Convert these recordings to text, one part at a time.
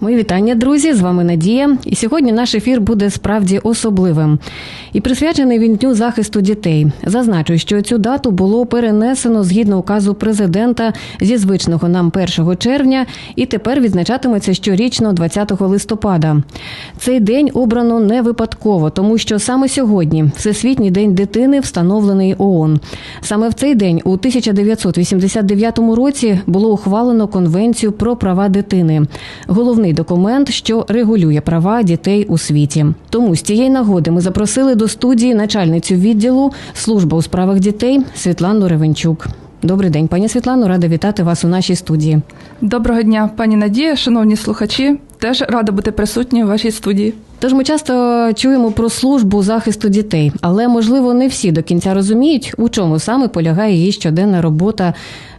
Мої вітання, друзі! З вами Надія. І сьогодні наш ефір буде справді особливим і присвячений він дню захисту дітей. Зазначу, що цю дату було перенесено згідно указу президента зі звичного нам 1 червня, і тепер відзначатиметься щорічно 20 листопада. Цей день обрано не випадково, тому що саме сьогодні Всесвітній день дитини встановлений ООН. Саме в цей день, у 1989 році, було ухвалено конвенцію про права дитини. Головний документ, що регулює права дітей у світі. Тому з цієї нагоди ми запросили до студії начальницю відділу служба у справах дітей Світлану Ревенчук. Добрий день, пані Світлано, рада вітати вас у нашій студії. Доброго дня, пані Надія, шановні слухачі. Теж рада бути присутньою у вашій студії. Тож ми часто чуємо про службу захисту дітей, але можливо не всі до кінця розуміють, у чому саме полягає її щоденна робота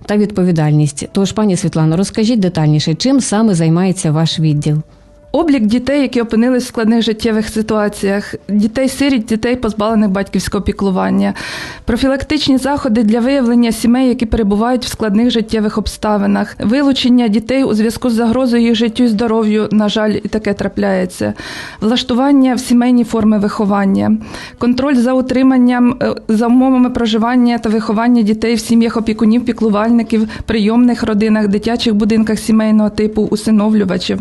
та відповідальність. Тож, пані Світлано, розкажіть детальніше, чим саме займається ваш відділ. Облік дітей, які опинились в складних життєвих ситуаціях, дітей сиріт, дітей, позбавлених батьківського піклування, профілактичні заходи для виявлення сімей, які перебувають в складних життєвих обставинах, вилучення дітей у зв'язку з загрозою їх життю і здоров'ю, на жаль, і таке трапляється, влаштування в сімейні форми виховання, контроль за утриманням е, за умовами проживання та виховання дітей в сім'ях опікунів, піклувальників, прийомних родинах, дитячих будинках сімейного типу, усиновлювачів,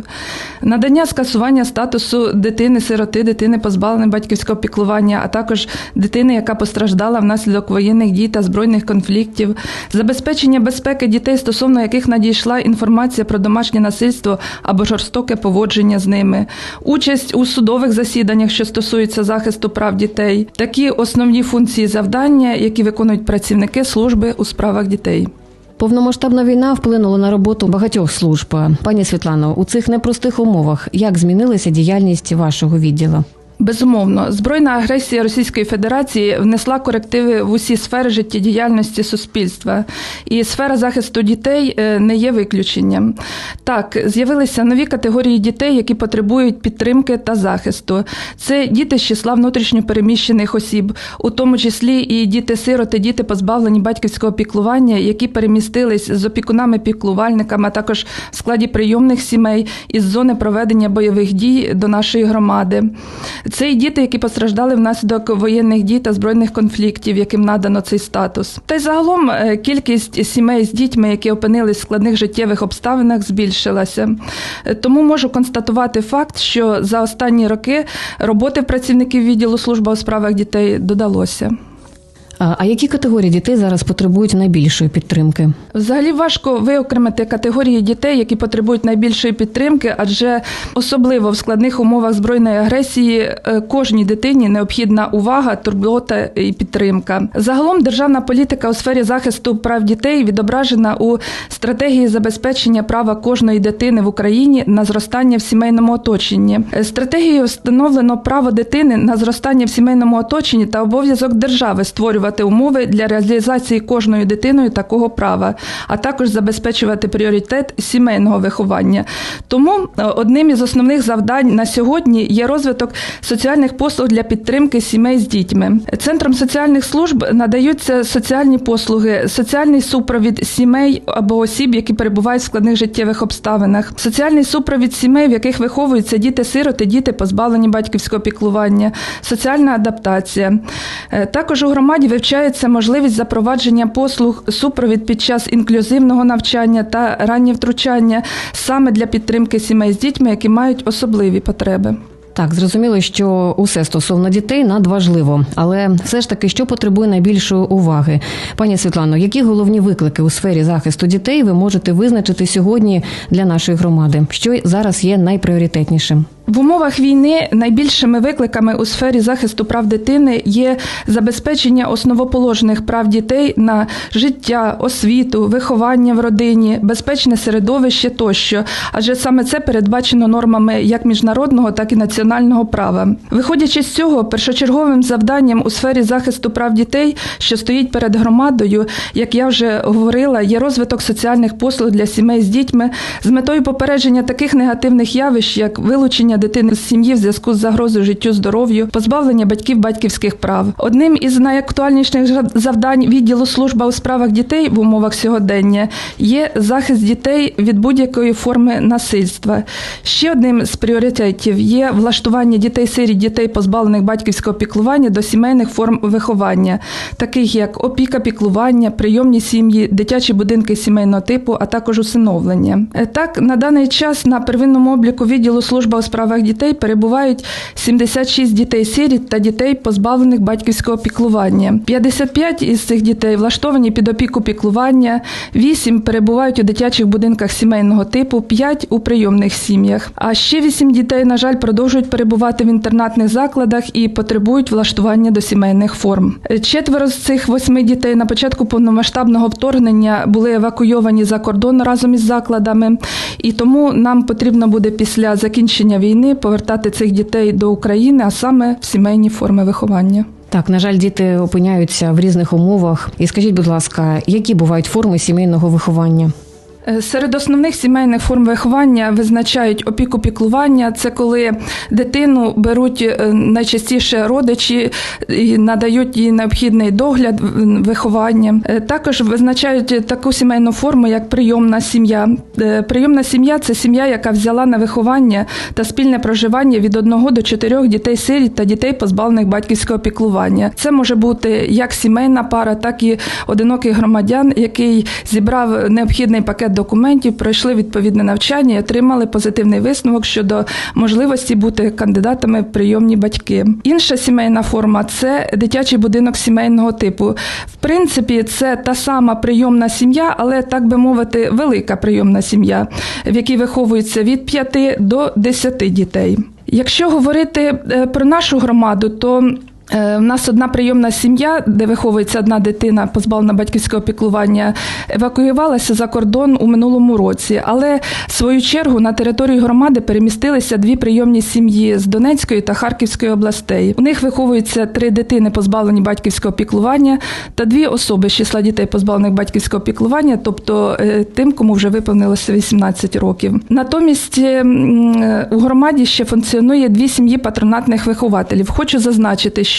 надання скасування статусу дитини-сироти, дитини позбавленої батьківського піклування, а також дитини, яка постраждала внаслідок воєнних дій та збройних конфліктів, забезпечення безпеки дітей, стосовно яких надійшла інформація про домашнє насильство або жорстоке поводження з ними, участь у судових засіданнях, що стосуються захисту прав дітей, такі основні функції завдання, які виконують працівники служби у справах дітей. Повномасштабна війна вплинула на роботу багатьох служб. Пані Світлано, у цих непростих умовах як змінилася діяльність вашого відділу? Безумовно, збройна агресія Російської Федерації внесла корективи в усі сфери життєдіяльності суспільства, і сфера захисту дітей е, не є виключенням. Так, з'явилися нові категорії дітей, які потребують підтримки та захисту. Це діти з числа внутрішньопереміщених осіб, у тому числі і діти-сироти, діти позбавлені батьківського піклування, які перемістились з опікунами-піклувальниками, а також в складі прийомних сімей із зони проведення бойових дій до нашої громади. Це і діти, які постраждали внаслідок воєнних дій та збройних конфліктів, яким надано цей статус. Та й загалом е, кількість сімей з дітьми, які опинились в складних життєвих обставинах, збільшилася. Е, тому можу констатувати факт, що за останні роки роботи працівників відділу служба у справах дітей додалося. А які категорії дітей зараз потребують найбільшої підтримки? Взагалі важко виокремити категорії дітей, які потребують найбільшої підтримки, адже особливо в складних умовах збройної агресії е, кожній дитині необхідна увага, турбота і підтримка. Загалом державна політика у сфері захисту прав дітей відображена у стратегії забезпечення права кожної дитини в Україні на зростання в сімейному оточенні. Стратегією встановлено право дитини на зростання в сімейному оточенні та обов'язок держави створювати створювати умови для реалізації кожною дитиною такого права, а також забезпечувати пріоритет сімейного виховання. Тому е, одним із основних завдань на сьогодні є розвиток соціальних послуг для підтримки сімей з дітьми. Центром соціальних служб надаються соціальні послуги, соціальний супровід сімей або осіб, які перебувають в складних життєвих обставинах, соціальний супровід сімей, в яких виховуються діти-сироти, діти позбавлені батьківського піклування, соціальна адаптація. Е, також у громаді вивчається можливість запровадження послуг супровід під час інклюзивного навчання та раннє втручання саме для підтримки сімей з дітьми, які мають особливі потреби. Так, зрозуміло, що усе стосовно дітей надважливо, але все ж таки, що потребує найбільшої уваги, пані Світлано, які головні виклики у сфері захисту дітей ви можете визначити сьогодні для нашої громади, що зараз є найпріоритетнішим? В умовах війни найбільшими викликами у сфері захисту прав дитини є забезпечення основоположних прав дітей на життя, освіту, виховання в родині, безпечне середовище тощо, адже саме це передбачено нормами як міжнародного, так і національного права. Виходячи з цього, першочерговим завданням у сфері захисту прав дітей, що стоїть перед громадою, як я вже говорила, є розвиток соціальних послуг для сімей з дітьми з метою попередження таких негативних явищ, як вилучення виселення дитини з сім'ї в зв'язку з загрозою життю, здоров'ю, позбавлення батьків батьківських прав. Одним із найактуальніших завдань відділу служба у справах дітей в умовах сьогодення є захист дітей від будь-якої форми насильства. Ще одним з пріоритетів є влаштування дітей сиріт, дітей позбавлених батьківського піклування до сімейних форм виховання, таких як опіка, піклування, прийомні сім'ї, дитячі будинки сімейного типу, а також усиновлення. Е, Так, на даний час на первинному обліку відділу служба у справах дітей перебувають 76 дітей-сиріт та дітей, позбавлених батьківського піклування. 55 із цих дітей влаштовані під опіку піклування, 8 перебувають у дитячих будинках сімейного типу, 5 у прийомних сім'ях. А ще 8 дітей, на жаль, продовжують перебувати в інтернатних закладах і потребують влаштування до сімейних форм. Четверо з цих восьми дітей на початку повномасштабного вторгнення були евакуйовані за кордон разом із закладами, і тому нам потрібно буде після закінчення війни повертати цих дітей до України, а саме в сімейні форми виховання. Так, на жаль, діти опиняються в різних умовах. І скажіть, будь ласка, які бувають форми сімейного виховання? Е, Серед основних сімейних форм виховання визначають опіку піклування. Це коли дитину беруть е, найчастіше родичі і надають їй необхідний догляд виховання. Е, Також визначають таку сімейну форму, як прийомна сім'я. Прийомна сім'я це сім'я, яка взяла на виховання та спільне проживання від одного до чотирьох дітей сиріт та дітей, позбавлених батьківського піклування. Це може бути як сімейна пара, так і одинокий громадян, який зібрав необхідний пакет документів, пройшли відповідне навчання і отримали позитивний висновок щодо можливості бути кандидатами в прийомні батьки. Інша сімейна форма це дитячий будинок сімейного типу. В принципі, це та сама прийомна сім'я, але так би мовити, велика прийомна сім'я, в якій виховується від 5 до 10 дітей. Якщо говорити е, про нашу громаду, то У нас одна прийомна сім'я, де виховується одна дитина, позбавлена батьківського піклування, евакуювалася за кордон у минулому році. Але в свою чергу на територію громади перемістилися дві прийомні сім'ї з Донецької та Харківської областей. У них виховуються три дитини, позбавлені батьківського піклування, та дві особи з числа дітей, позбавлених батьківського піклування, тобто е, тим, кому вже виповнилося 18 років. Натомість е, е, у громаді ще функціонує дві сім'ї патронатних вихователів. Хочу зазначити, що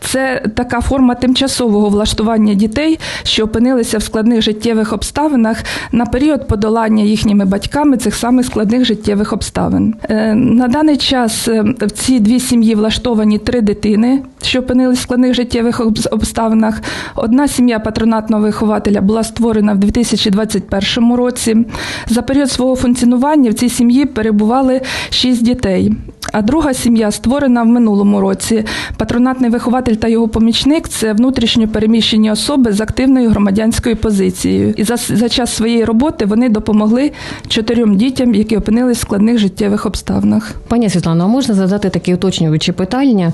це така форма тимчасового влаштування дітей, що опинилися в складних життєвих обставинах на період подолання їхніми батьками цих самих складних життєвих обставин. Е, На даний час е, в ці дві сім'ї влаштовані три дитини, що опинилися в складних життєвих обставинах. Одна сім'я патронатного вихователя була створена в 2021 році. За період свого функціонування в цій сім'ї перебували шість дітей. А друга сім'я створена в минулому році. Патронатний вихователь та його помічник це внутрішньо переміщені особи з активною громадянською позицією. І за, за час своєї роботи вони допомогли чотирьом дітям, які опинились в складних життєвих обставинах. Пані Світлано, а можна задати такі уточнюючі питання?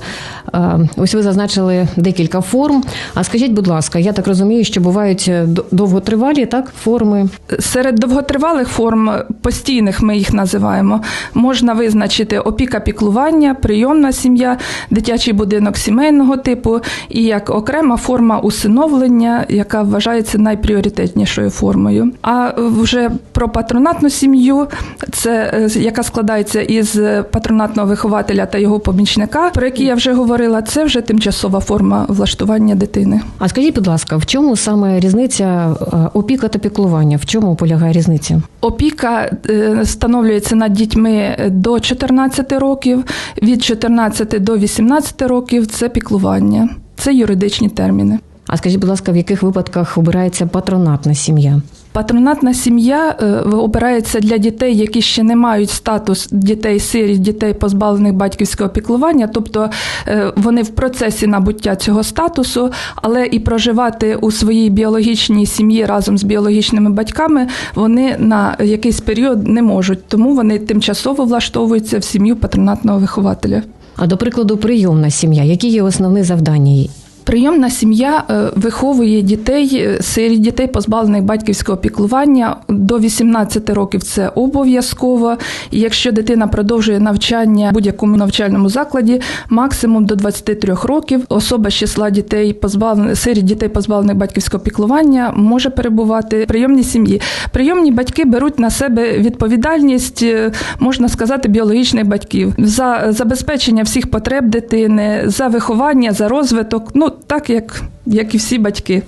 Е, Ось ви зазначили декілька форм. А скажіть, будь ласка, я так розумію, що бувають е, довготривалі так форми. Серед довготривалих форм постійних ми їх називаємо. Можна визначити опіка піклування, прийомна сім'я, дитячий будинок сімейного типу і як окрема форма усиновлення, яка вважається найпріоритетнішою формою. А вже про патронатну сім'ю, це е, яка складається із патронатного вихователя та його помічника, про які я вже говорила, це вже тимчасова форма влаштування дитини. А скажіть, будь ласка, в чому саме різниця е, опіка та піклування? В чому полягає різниця? Опіка е, встановлюється над дітьми до 14 років, від 14 до 18 років це піклування. Це юридичні терміни. А скажіть, будь ласка, в яких випадках обирається патронатна сім'я? Патронатна сім'я е, обирається для дітей, які ще не мають статус дітей сиріт, дітей позбавлених батьківського піклування, тобто е, вони в процесі набуття цього статусу, але і проживати у своїй біологічній сім'ї разом з біологічними батьками вони на якийсь період не можуть, тому вони тимчасово влаштовуються в сім'ю патронатного вихователя. А до прикладу, прийомна сім'я. Які є основні завдання її? Прийомна сім'я е, виховує дітей, е, сиріт дітей, позбавлених батьківського піклування до 18 років. Це обов'язково. І якщо дитина продовжує навчання в будь-якому навчальному закладі, максимум до 23 років особа з числа дітей, позбавлених сиріт дітей, позбавлених батьківського піклування, може перебувати в прийомній сім'ї. Прийомні батьки беруть на себе відповідальність, е, можна сказати, біологічних батьків за забезпечення всіх потреб дитини, за виховання, за розвиток. Ну так як, як і всі батьки.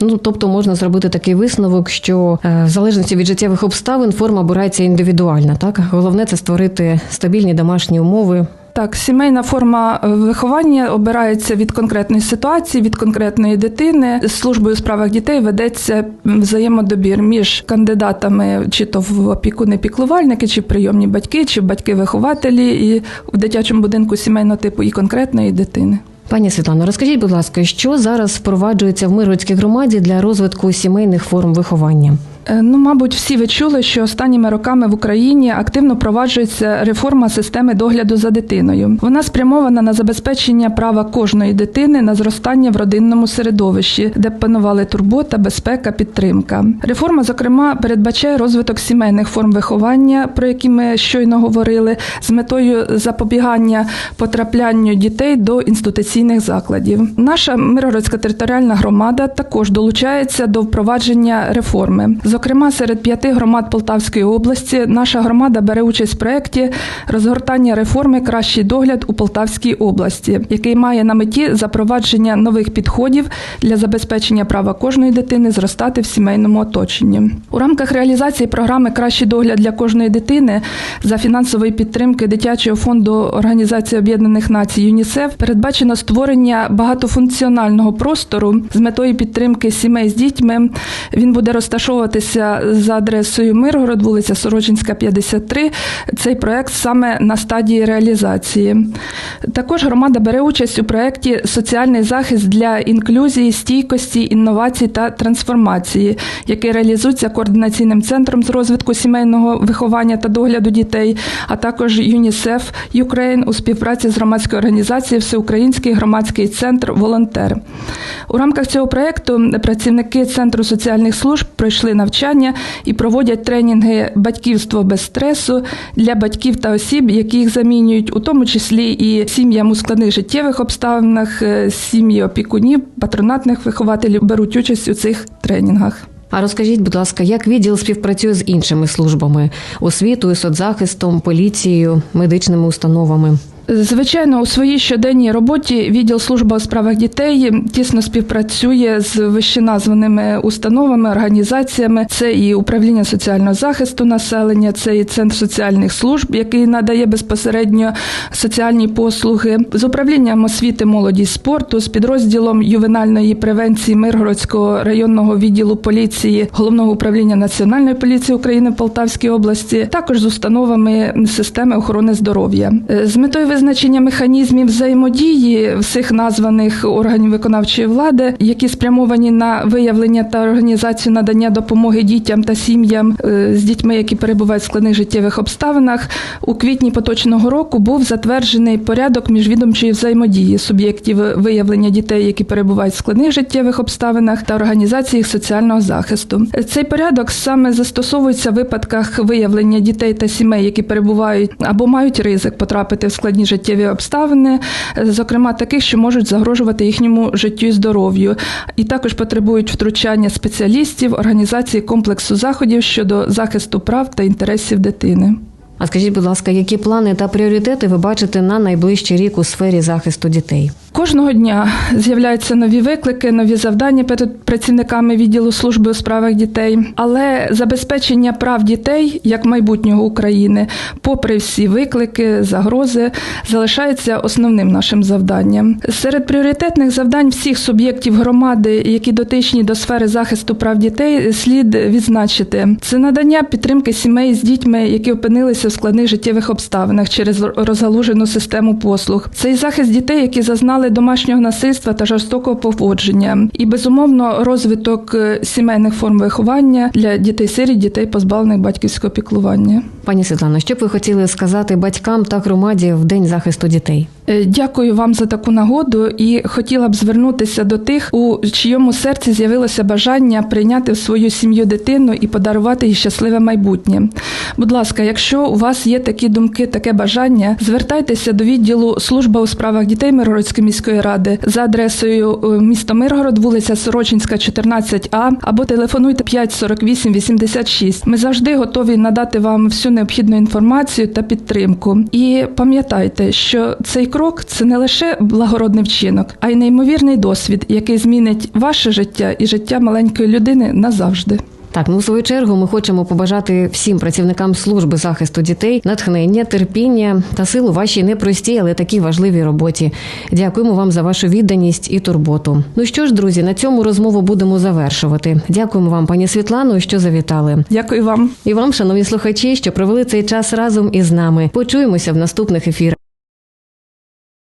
Ну тобто можна зробити такий висновок, що е, в залежності від життєвих обставин форма обирається індивідуальна. Так головне це створити стабільні домашні умови. Так, сімейна форма е, виховання обирається від конкретної ситуації, від конкретної дитини. З службою у справах дітей ведеться взаємодобір між кандидатами, чи то в опікуни піклувальники, чи прийомні батьки, чи батьки-вихователі, і в дитячому будинку сімейного типу і конкретної дитини. Пані Світлано, розкажіть, будь ласка, що зараз впроваджується в Миргородській громаді для розвитку сімейних форм виховання? Е, Ну, мабуть, всі ви чули, що останніми роками в Україні активно впроваджується реформа системи догляду за дитиною. Вона спрямована на забезпечення права кожної дитини на зростання в родинному середовищі, де панували турбота, безпека, підтримка. Реформа, зокрема, передбачає розвиток сімейних форм виховання, про які ми щойно говорили, з метою запобігання потраплянню дітей до інституційних закладів. Наша Миргородська територіальна громада також долучається до впровадження реформи. Зокрема, серед п'яти громад Полтавської області наша громада бере участь в проєкті розгортання реформи Кращий догляд у Полтавській області, який має на меті запровадження нових підходів для забезпечення права кожної дитини зростати в сімейному оточенні. У рамках реалізації програми Кращий догляд для кожної дитини за фінансової підтримки дитячого фонду Організації Об'єднаних Націй ЮНІСЕФ передбачено створення багатофункціонального простору з метою підтримки сімей з дітьми. Він буде розташовуватися за адресою Миргород, вулиця Сорочинська, 53. Цей проект саме на стадії реалізації. Також громада бере участь у проєкті Соціальний захист для інклюзії, стійкості, інновацій та трансформації, який реалізується координаційним центром з розвитку сімейного виховання та догляду дітей, а також ЮНІСЕФ Юкрейн у співпраці з громадською організацією Всеукраїнський громадський центр Волонтер. У рамках цього проєкту працівники Центру соціальних служб пройшли навчання і проводять тренінги батьківство без стресу для батьків та осіб, які їх замінюють, у тому числі і сім'ям у складних життєвих обставинах, е, сім'ї опікунів, патронатних вихователів беруть участь у цих тренінгах. А розкажіть, будь ласка, як відділ співпрацює з іншими службами освітою, соцзахистом, поліцією, медичними установами? Звичайно, у своїй щоденній роботі відділ служби у справах дітей тісно співпрацює з вищеназваними установами, організаціями. Це і управління соціального захисту населення, це і центр соціальних служб, який надає безпосередньо соціальні послуги, з управлінням освіти, молоді спорту, з підрозділом ювенальної превенції Миргородського районного відділу поліції головного управління національної поліції України в Полтавській області, також з установами системи охорони здоров'я з метою визначення механізмів взаємодії всіх названих органів виконавчої влади, які спрямовані на виявлення та організацію надання допомоги дітям та сім'ям е, з дітьми, які перебувають в складних життєвих обставинах, у квітні поточного року був затверджений порядок міжвідомчої взаємодії суб'єктів виявлення дітей, які перебувають в складних життєвих обставинах, та організації їх соціального захисту. Цей порядок саме застосовується в випадках виявлення дітей та сімей, які перебувають або мають ризик потрапити в складні життєві обставини, зокрема таких, що можуть загрожувати їхньому життю і здоров'ю, і також потребують втручання спеціалістів, організації комплексу заходів щодо захисту прав та інтересів дитини. А скажіть, будь ласка, які плани та пріоритети ви бачите на найближчий рік у сфері захисту дітей? Кожного дня з'являються нові виклики, нові завдання перед працівниками відділу служби у справах дітей, але забезпечення прав дітей як майбутнього України, попри всі виклики, загрози, залишається основним нашим завданням. Серед пріоритетних завдань всіх суб'єктів громади, які дотичні до сфери захисту прав дітей, слід відзначити це надання підтримки сімей з дітьми, які опинилися в складних життєвих обставинах через розгалужену систему послуг. Це і захист дітей, які зазнали домашнього насильства та жорстокого поводження, і безумовно розвиток е, сімейних форм виховання для дітей сирі дітей позбавлених батьківського піклування. Пані Світлано, що б ви хотіли сказати батькам та громаді в день захисту дітей? Е, Дякую вам за таку нагоду і хотіла б звернутися до тих, у чиєму серці з'явилося бажання прийняти в свою сім'ю дитину і подарувати їй щасливе майбутнє. Будь ласка, якщо у вас є такі думки, таке бажання, звертайтеся до відділу служба у справах дітей Миргородської міської ради за адресою е, місто Миргород, вулиця Сорочинська, 14А, або телефонуйте 548 86. Ми завжди готові надати вам всю необхідну інформацію та підтримку. І пам'ятайте, що цей крок це не лише благородний вчинок, а й неймовірний досвід, який змінить ваше життя і життя маленької людини назавжди. Так, ну в свою чергу ми хочемо побажати всім працівникам служби захисту дітей натхнення, терпіння та сил у вашій непростій, але такій важливій роботі. Дякуємо вам за вашу відданість і турботу. Ну що ж, друзі, на цьому розмову будемо завершувати. Дякуємо вам, пані Світлано, що завітали. Дякую вам. І вам, шановні слухачі, що провели цей час разом із нами. Почуємося в наступних ефірах.